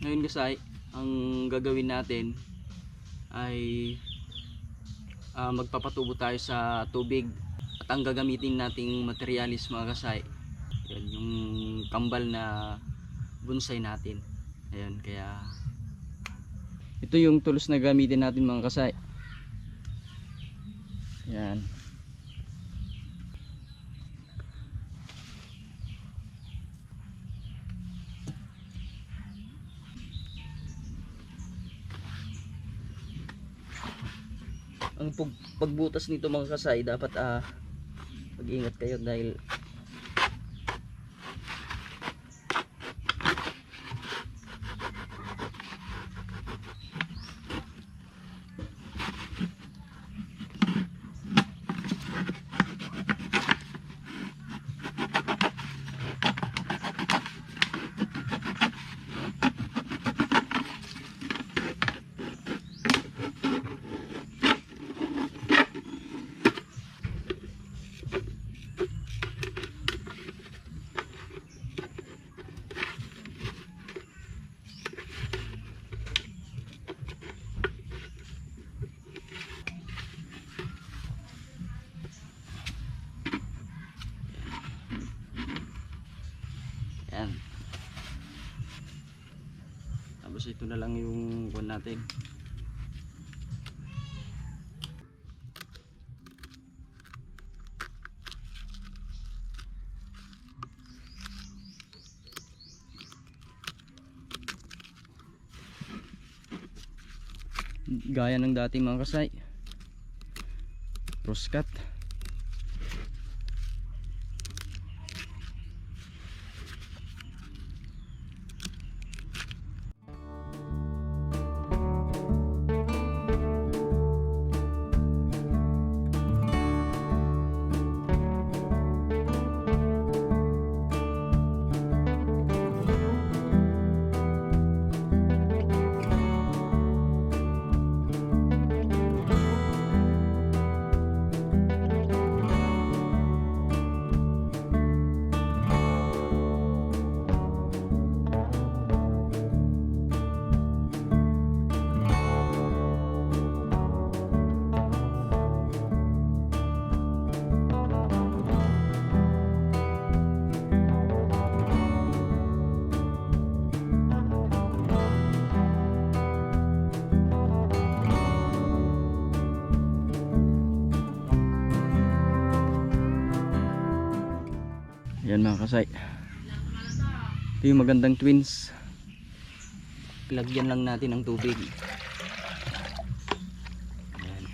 Ngayon kasi ang gagawin natin ay ah, magpapatubo tayo sa tubig. At ang gagamitin nating materialis mga kasay yan yung kambal na bonsai natin. Ayan kaya ito yung tools na gamitin natin mga kasay. Yan ang pag, pagbutas nito mga kasay dapat ah mag-ingat kayo dahil yan tapos ito na lang yung kuwan natin. Gaya ng dating mga kasay. Proscat Yan mga kasay. Ito yung magandang twins. Lagyan lang natin ng tubig. Yan.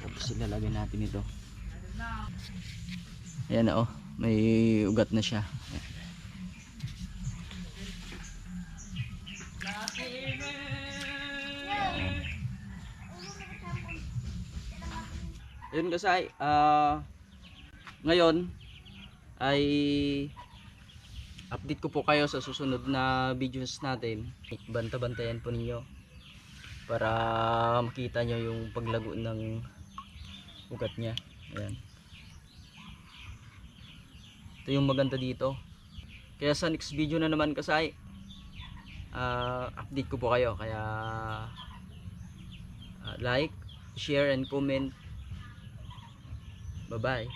Tapos ilalagay natin ito. Ayan na oh. May ugat na siya. Ayan. Ayun kasay, ah ngayon ay update ko po kayo sa susunod na videos natin. Banta-bantayan po ninyo para makita nyo yung paglago ng ugat niya. Ayan. Ito yung maganda dito. Kaya sa next video na naman kasay, ah update ko po kayo. Kaya ah, like, share and comment Bye-bye.